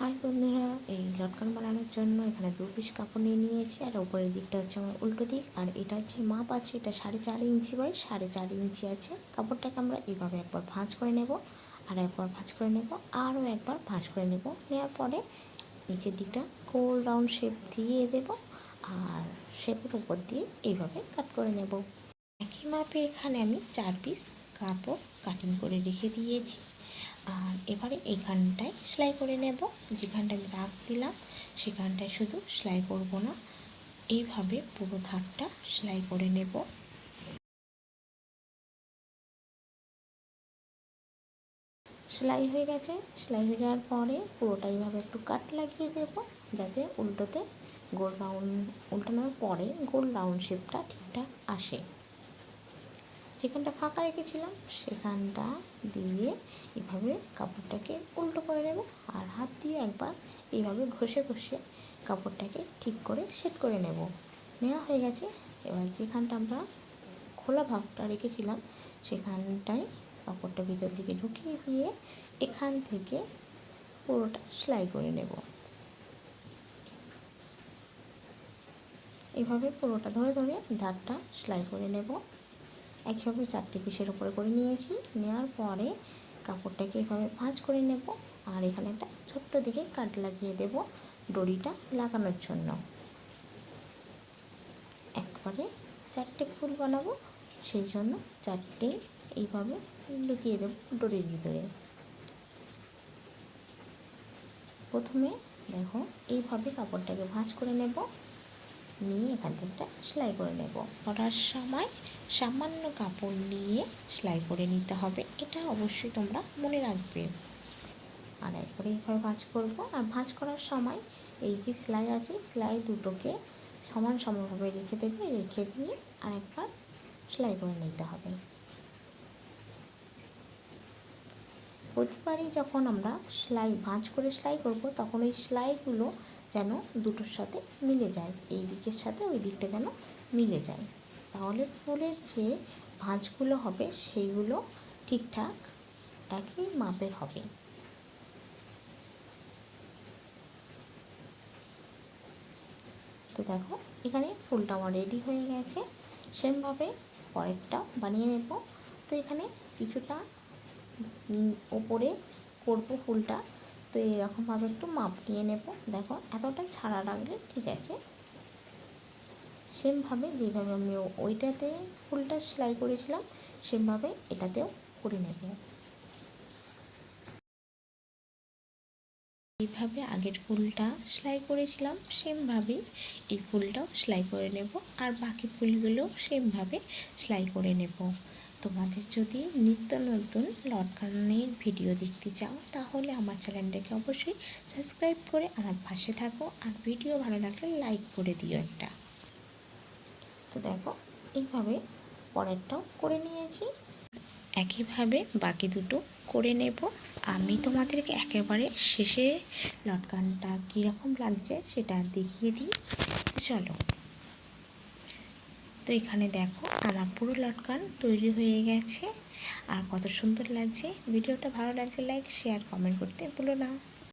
High বন্ধুরা, এই লটকান বানানোর জন্য এখানে দু পিস কাপড় নিয়ে নিয়েছি। আর উপরের দিকটা হচ্ছে আমার উল্টো দিক, আর এটা হচ্ছে মাপ আছে, এটা সাড়ে চার ইঞ্চি বাই সাড়ে চার ইঞ্চি আছে। কাপড়টাকে আমরা এইভাবে একবার ভাঁজ করে নেব, আর একবার ভাঁজ করে নেব, আরও একবার ভাঁজ করে নেব। নেওয়ার পরে নিচের দিকটা গোল রাউন্ড শেপ দিয়ে দেব, আর শেপের উপর দিয়ে এইভাবে কাট করে নেব। একই মাপে এখানে আমি চার পিস কাপড় কাটিং করে রেখে দিয়েছি। আর এবারে এইখানটায় সেলাই করে নেব। যেখানটায় আমি দাগ দিলাম, সেখানটায় শুধু সেলাই করব না। এইভাবে পুরো ধারটা সেলাই করে নেব। সেলাই হয়ে গেছে। সেলাই হয়ে যাওয়ার পরে পুরোটা এইভাবে একটু কাট লাগিয়ে দেব, যাতে উল্টোতে গোল রাউন্ড, উল্টানোর পরে গোল রাউন্ড শেপটা ঠিকঠাক আসে। যেখানটা ফাঁকা রেখেছিলাম, সেখানটা দিয়ে এভাবে কাপড়টাকে উল্টো করে নেব আর হাত দিয়ে একবার এইভাবে ঘষে ঘষে কাপড়টাকে ঠিক করে সেট করে নেব। নেওয়া হয়ে গেছে। এবার যেখানটা আমরা খোলা ভাবটা রেখেছিলাম, সেখানটায় কাপড়টা ভিতর দিকে ঢুকিয়ে দিয়ে এখান থেকে পুরোটা সেলাই করে নেব। এভাবে পুরোটা ধরে ধরে ধারটা সেলাই করে নেব। একইভাবে চারটে পিসের উপরে করে নিয়েছি। নেওয়ার পরে কাপড়টাকে এভাবে ভাঁজ করে নেব আর এখানে একটা ছোট্ট দিকে কাট লাগিয়ে দেব দড়িটা লাগানোর জন্য। একবারে চারটে ফুল বানাবো, সেই জন্য চারটে এইভাবে লুকিয়ে দেব দড়ির ভিতরে। প্রথমে দেখো, এইভাবে কাপড়টাকে ভাঁজ করে নেব, নিয়ে এখান থেকে সেলাই করে নেব। করার সময় সামান্য কাপড় নিয়ে সেলাই করে নিতে হবে। এটা অবশ্যই তোমরা মনে রাখবে। আর একবারে এইভাবে ভাঁজ করব। আর ভাঁজ করার সময় এই যে সেলাই আছে, সেলাই দুটোকে সমান সমানভাবে রেখে দেবে। রেখে দিয়ে আরেকবার সেলাই করে নিতে হবে। প্রতিবারই যখন আমরা সেলাই, ভাঁজ করে সেলাই করব, তখন ওই সেলাইগুলো যেন দুটোর সাথে মিলে যায়। এই দিকের সাথে ওই দিকটা যেন মিলে যায়। তাহলে ফুলের যে ভাঁজগুলো হবে সেইগুলো ঠিকঠাক একই মাপের হবে। তো দেখো, এখানে ফুলটা আমার রেডি হয়ে গেছে। সেমভাবে পরেরটাও বানিয়ে নেব। তো এখানে কিছুটা ওপরে করব ফুলটা। তো এরকমভাবে একটু মাপ নিয়ে নেব। দেখো, এতটা ছাড়া রাখলে ঠিক আছে। সেমভাবে যেভাবে আমি ওইটাতে ফুলটা সেলাই করেছিলাম, সেমভাবে এটাতেও করে নেব। এইভাবে আগের ফুলটা সেলাই করেছিলাম সেমভাবেই এই ফুলটাও সেলাই করে নেব আর বাকি ফুলগুলো সেমভাবে সেলাই করে নেব। তোমাদের যদি নিত্য নতুন লটকানের ভিডিও দেখতে চাও, তাহলে আমার চ্যানেলটাকে অবশ্যই সাবস্ক্রাইব করে আমার পাশে থাকো আর ভিডিও ভালো লাগলে লাইক করে দিও একটা। তো দেখো, এইভাবে পরেরটাও করে নিয়েছি। একইভাবে বাকি দুটো করে নেব। আমি তোমাদেরকে একেবারে শেষে লটকানটা কীরকম লাগছে সেটা দেখিয়ে দিই। চলো। তো এখানে দেখো, আমার পুরো লটকান তৈরি হয়ে গেছে। আর কত সুন্দর লাগছে। ভিডিওটা ভালো লাগলে লাইক শেয়ার কমেন্ট করতে ভুলো না।